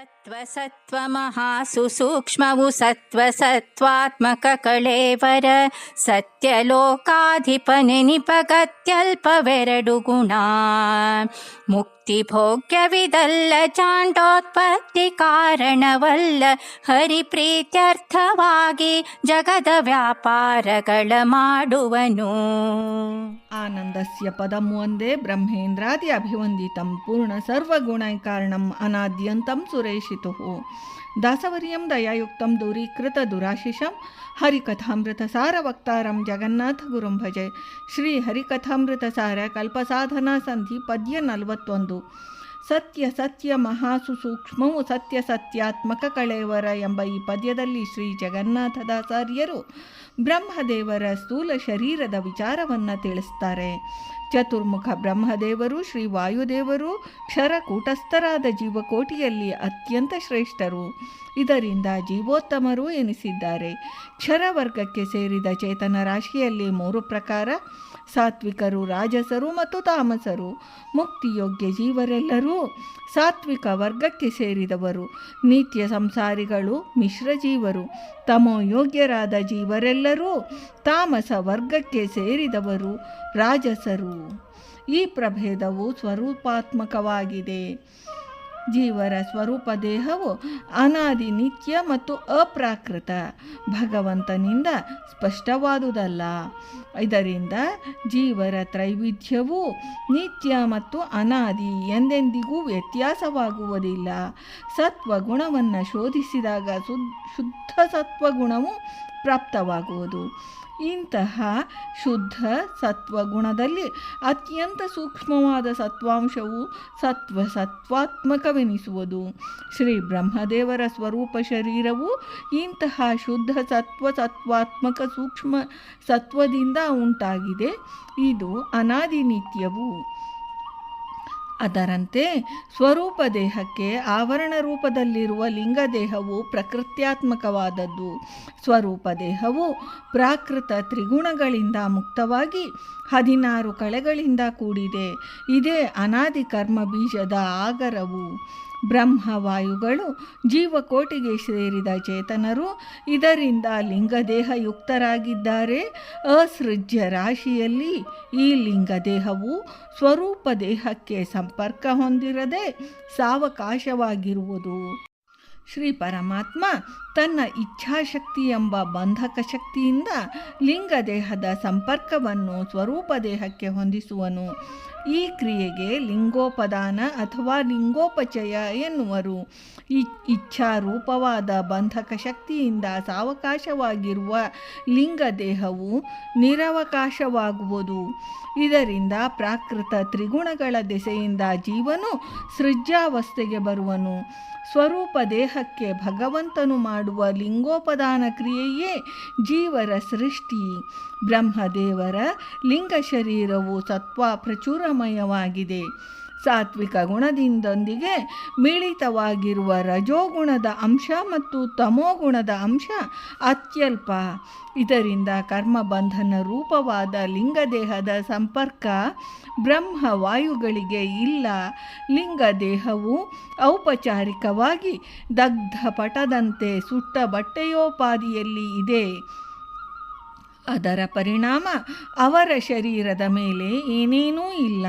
सत्त्वसत्त्वमहासुसूक्ष्मवु सत्त्वसत्त्वात्मककळेवर सत्त्व सत् ಸೂಕ್ಷ್ಮವು ಸತ್ವ ಸತ್ವಾತ್ಮಕ ಕಳೇವರ ಸತ್ಯ ಲೋಕಾಧಿಪ ಗುಣ ಮುಕ್ತಿ ಭೋಗ್ಯವಿದಲ್ಲ ಚಾಂಡೋತ್ಪತ್ತಿ ಕಾರಣವಲ್ಲ ಹರಿಪ್ರೀತ್ಯರ್ಥವಾಗಿ ಜಗದ ವ್ಯಾಪಾರಗಳ ಮಾಡುವನು. ಆನಂದಸ್ಯ ಪದಂ ಒಂದೇ ಬ್ರಹ್ಮೇಂದ್ರಾದಿ ಅಭಿವಂದಿತಂ ಪೂರ್ಣ ಸರ್ವಗುಣೈಕಾರಣಂ ಅನಾದ್ಯಂತಂ ಸುರೇಶಿತು. ದಾಸವರ್ಯಂ ದಯಾಯುಕ್ತಂ ದೂರೀಕೃತ ದುರಾಶಿಷಂ ಹರಿಕಥಾಮೃತ ಸಾರ ವಕ್ತಾರಂ ಜಗನ್ನಾಥ ಗುರುಂ ಭಜೆ ಶ್ರೀ ಹರಿಕಥಾಮೃತ ಸಾರ ಕಲ್ಪಸಾಧನಾ ಸಂಧಿ ಪದ್ಯ ನಲವತ್ತೊಂದು. ಸತ್ಯ ಸತ್ಯ ಮಹಾಸು ಸೂಕ್ಷ್ಮವು ಸತ್ಯ ಸತ್ಯಾತ್ಮಕ ಕಳೇವರ ಎಂಬ ಈ ಪದ್ಯದಲ್ಲಿ ಶ್ರೀ ಜಗನ್ನಾಥದಾಚಾರ್ಯರು ಬ್ರಹ್ಮದೇವರ ಸ್ಥೂಲ ಶರೀರದ ವಿಚಾರವನ್ನು ತಿಳಿಸ್ತಾರೆ. ಚತುರ್ಮುಖ ಬ್ರಹ್ಮದೇವರು, ಶ್ರೀ ವಾಯುದೇವರು, ಕ್ಷರಕೂಟಸ್ಥರಾದ ಜೀವಕೋಟಿಯಲ್ಲಿ ಅತ್ಯಂತ ಶ್ರೇಷ್ಠರು. ಇದರಿಂದ ಜೀವೋತ್ತಮರು ಎನಿಸಿದ್ದಾರೆ. ಕ್ಷರವರ್ಗಕ್ಕೆ ಸೇರಿದ ಚೇತನ ರಾಶಿಯಲ್ಲಿ ಮೂರು ಪ್ರಕಾರ ಸಾತ್ವಿಕರು, ರಾಜಸರು ಮತ್ತು ತಾಮಸರು, ಮುಕ್ತಿಯೋಗ್ಯ ಜೀವರೆಲ್ಲರೂ ಸಾತ್ವಿಕ ವರ್ಗಕ್ಕೆ ಸೇರಿದವರು. ನಿತ್ಯ ಸಂಸಾರಿಗಳು ಮಿಶ್ರ ಜೀವರು, ತಮೋ ಯೋಗ್ಯರಾದ ಜೀವರೆಲ್ಲರೂ ತಾಮಸ ವರ್ಗಕ್ಕೆ ಸೇರಿದವರು ರಾಜಸರು. ಈ ಪ್ರಭೇದವು ಸ್ವರೂಪಾತ್ಮಕವಾಗಿದೆ. ಜೀವರ ಸ್ವರೂಪ ದೇಹವು ಅನಾದಿ ನಿತ್ಯ ಮತ್ತು ಅಪ್ರಾಕೃತ. ಭಗವಂತನಿಂದ ಸ್ಪಷ್ಟವಾದುದಲ್ಲ. ಇದರಿಂದ ಜೀವರ ತ್ರೈವಿಧ್ಯವು ನಿತ್ಯ ಮತ್ತು ಅನಾದಿ ಎಂದೆಂದಿಗೂ ವ್ಯತ್ಯಾಸವಾಗುವುದಿಲ್ಲ. ಸತ್ವಗುಣವನ್ನು ಶೋಧಿಸಿದಾಗ ಸುದ್ ಶುದ್ಧ ಸತ್ವಗುಣವು ಪ್ರಾಪ್ತವಾಗುವುದು. ಇಂತಹ ಶುದ್ಧ ಸತ್ವಗುಣದಲ್ಲಿ ಅತ್ಯಂತ ಸೂಕ್ಷ್ಮವಾದ ಸತ್ವಾಂಶವು ಸತ್ವ ಸತ್ವಾತ್ಮಕವೆನಿಸುವುದು ಶ್ರೀ ಬ್ರಹ್ಮದೇವರ ಸ್ವರೂಪ ಶರೀರವು ಇಂತಹ ಶುದ್ಧ ಸತ್ವ ಸತ್ವಾತ್ಮಕ ಸೂಕ್ಷ್ಮ ಸತ್ವದಿಂದ ಉಂಟಾಗಿದೆ. ಇದು ಅನಾದಿ ನಿತ್ಯವು ಅದರಂತೆ ಸ್ವರೂಪ ದೇಹಕ್ಕೆ ಆವರಣ ರೂಪದಲ್ಲಿರುವ ಲಿಂಗ ದೇಹವು ಪ್ರಕೃತ್ಯಾತ್ಮಕವಾದದ್ದು. ಸ್ವರೂಪ ದೇಹವು ಪ್ರಾಕೃತ ತ್ರಿಗುಣಗಳಿಂದ ಮುಕ್ತವಾಗಿ ಹದಿನಾರು ಕಳೆಗಳಿಂದ ಕೂಡಿದೆ. ಇದೇ ಅನಾದಿ ಕರ್ಮ ಬೀಜದ ಆಗರವು. ಬ್ರಹ್ಮವಾಯುಗಳು ಜೀವಕೋಟಿಗೆ ಸೇರಿದ ಚೇತನರು ಇದರಿಂದ ಲಿಂಗದೇಹ ಯುಕ್ತರಾಗಿದ್ದಾರೆ ಅಸೃಜ್ಯ ರಾಶಿಯಲ್ಲಿ ಈ ಲಿಂಗದೇಹವು ಸ್ವರೂಪ ದೇಹಕ್ಕೆ ಸಂಪರ್ಕ ಹೊಂದಿರದೆ ಸಾವಕಾಶವಾಗಿರುವುದು. ಶ್ರೀ ಪರಮಾತ್ಮ ತನ್ನ ಇಚ್ಛಾಶಕ್ತಿ ಎಂಬ ಬಂಧಕ ಶಕ್ತಿಯಿಂದ ಲಿಂಗದೇಹದ ಸಂಪರ್ಕವನ್ನು ಸ್ವರೂಪ ದೇಹಕ್ಕೆ ಹೊಂದಿಸುವನು. ಈ ಕ್ರಿಯೆಗೆ ಲಿಂಗೋಪದಾನ ಅಥವಾ ಲಿಂಗೋಪಚಯ ಎನ್ನುವರು. ಇಚ್ಛಾರೂಪವಾದ ಬಂಧಕ ಶಕ್ತಿಯಿಂದ ಸಾವಕಾಶವಾಗಿರುವ ಲಿಂಗ ದೇಹವು ನಿರವಕಾಶವಾಗುವುದು. ಇದರಿಂದ ಪ್ರಾಕೃತ ತ್ರಿಗುಣಗಳ ದೆಸೆಯಿಂದ ಜೀವನು ಸೃಜ್ಯಾವಸ್ಥೆಗೆ ಬರುವನು. ಸ್ವರೂಪ ದೇಹಕ್ಕೆ ಭಗವಂತನು ಮಾಡುವ ಲಿಂಗೋಪದಾನ ಕ್ರಿಯೆಯೇ ಜೀವರ ಸೃಷ್ಟಿ. ಬ್ರಹ್ಮದೇವರ ಲಿಂಗ ಶರೀರವು ಸತ್ವ ಪ್ರಚುರಮಯವಾಗಿದೆ ಸಾತ್ವಿಕ ಗುಣದಿಂದೊಂದಿಗೆ ಮಿಳಿತವಾಗಿರುವ ರಜೋಗುಣದ ಅಂಶ ಮತ್ತು ತಮೋಗುಣದ ಅಂಶ ಅತ್ಯಲ್ಪ. ಇದರಿಂದ ಕರ್ಮಬಂಧನ ರೂಪವಾದ ಲಿಂಗದೇಹದ ಸಂಪರ್ಕ ಬ್ರಹ್ಮವಾಯುಗಳಿಗೆ ಇಲ್ಲ. ಲಿಂಗದೇಹವು ಔಪಚಾರಿಕವಾಗಿ ದಗ್ಧ ಪಟದಂತೆ ಸುಟ್ಟ ಬಟ್ಟೆಯೋಪಾದಿಯಲ್ಲಿ ಇದೆ. ಅದರ ಪರಿಣಾಮ ಅವರ ಶರೀರದ ಮೇಲೆ ಏನೇನೂ ಇಲ್ಲ.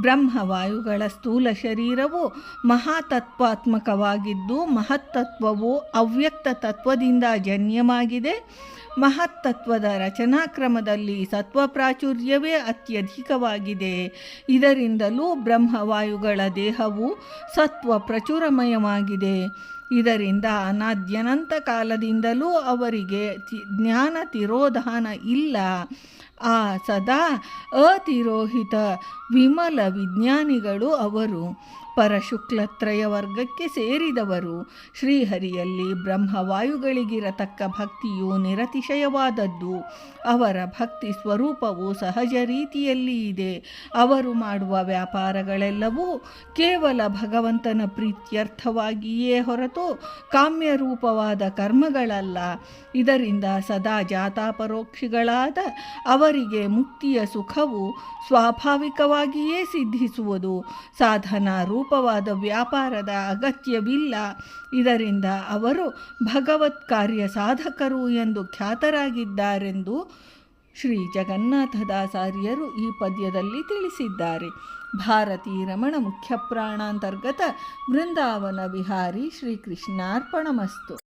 ಬ್ರಹ್ಮವಾಯುಗಳ ಸ್ಥೂಲ ಶರೀರವು ಮಹಾತತ್ವಾತ್ಮಕವಾಗಿದ್ದು ಮಹತ್ತತ್ವವು ಅವ್ಯಕ್ತ ತತ್ವದಿಂದ ಜನ್ಯವಾಗಿದೆ. ಮಹತ್ತತ್ವದ ರಚನಾಕ್ರಮದಲ್ಲಿ ಸತ್ವ ಪ್ರಾಚುರ್ಯವೇ ಅತ್ಯಧಿಕವಾಗಿದೆ. ಇದರಿಂದಲೂ ಬ್ರಹ್ಮವಾಯುಗಳ ದೇಹವು ಸತ್ವ ಪ್ರಚುರಮಯವಾಗಿದೆ. ಇದರಿಂದ ಅನಾದ್ಯನಂತ ಕಾಲದಿಂದಲೂ ಅವರಿಗೆ ಜ್ಞಾನ ತಿರೋಧಾನ ಇಲ್ಲ. ಆ ಸದಾ ಅತಿರೋಹಿತ ವಿಮಲ ವಿಜ್ಞಾನಿಗಳು ಅವರು ಪರಶುಕ್ಲತ್ರಯ ವರ್ಗಕ್ಕೆ ಸೇರಿದವರು. ಶ್ರೀಹರಿಯಲ್ಲಿ ಬ್ರಹ್ಮವಾಯುಗಳಿಗಿರತಕ್ಕ ಭಕ್ತಿಯು ನಿರತಿಶಯವಾದದ್ದು. ಅವರ ಭಕ್ತಿ ಸ್ವರೂಪವು ಸಹಜ ರೀತಿಯಲ್ಲಿ ಇದೆ. ಅವರು ಮಾಡುವ ವ್ಯಾಪಾರಗಳೆಲ್ಲವೂ ಕೇವಲ ಭಗವಂತನ ಪ್ರೀತ್ಯರ್ಥವಾಗಿಯೇ ಹೊರತು ಕಾಮ್ಯರೂಪವಾದ ಕರ್ಮಗಳಲ್ಲ. ಇದರಿಂದ ಸದಾ ಜಾತಾಪರೋಕ್ಷಿಗಳಾದ ಅವರಿಗೆ ಮುಕ್ತಿಯ ಸುಖವು ಸ್ವಾಭಾವಿಕವಾಗಿ ತಾವಾಗಿಯೇ ಸಿದ್ಧಿಸುವುದು. ಸಾಧನ ರೂಪವಾದ ವ್ಯಾಪಾರದ ಅಗತ್ಯವಿಲ್ಲ. ಇದರಿಂದ ಅವರು ಭಗವತ್ ಕಾರ್ಯ ಸಾಧಕರು ಎಂದು ಖ್ಯಾತರಾಗಿದ್ದಾರೆಂದು ಶ್ರೀ ಜಗನ್ನಾಥದಾಸಾರ್ಯರು ಈ ಪದ್ಯದಲ್ಲಿ ತಿಳಿಸಿದ್ದಾರೆ. ಭಾರತೀ ರಮಣ ಮುಖ್ಯ ಪ್ರಾಣಾಂತರ್ಗತ ಬೃಂದಾವನ ವಿಹಾರಿ ಶ್ರೀಕೃಷ್ಣಾರ್ಪಣಮಸ್ತು.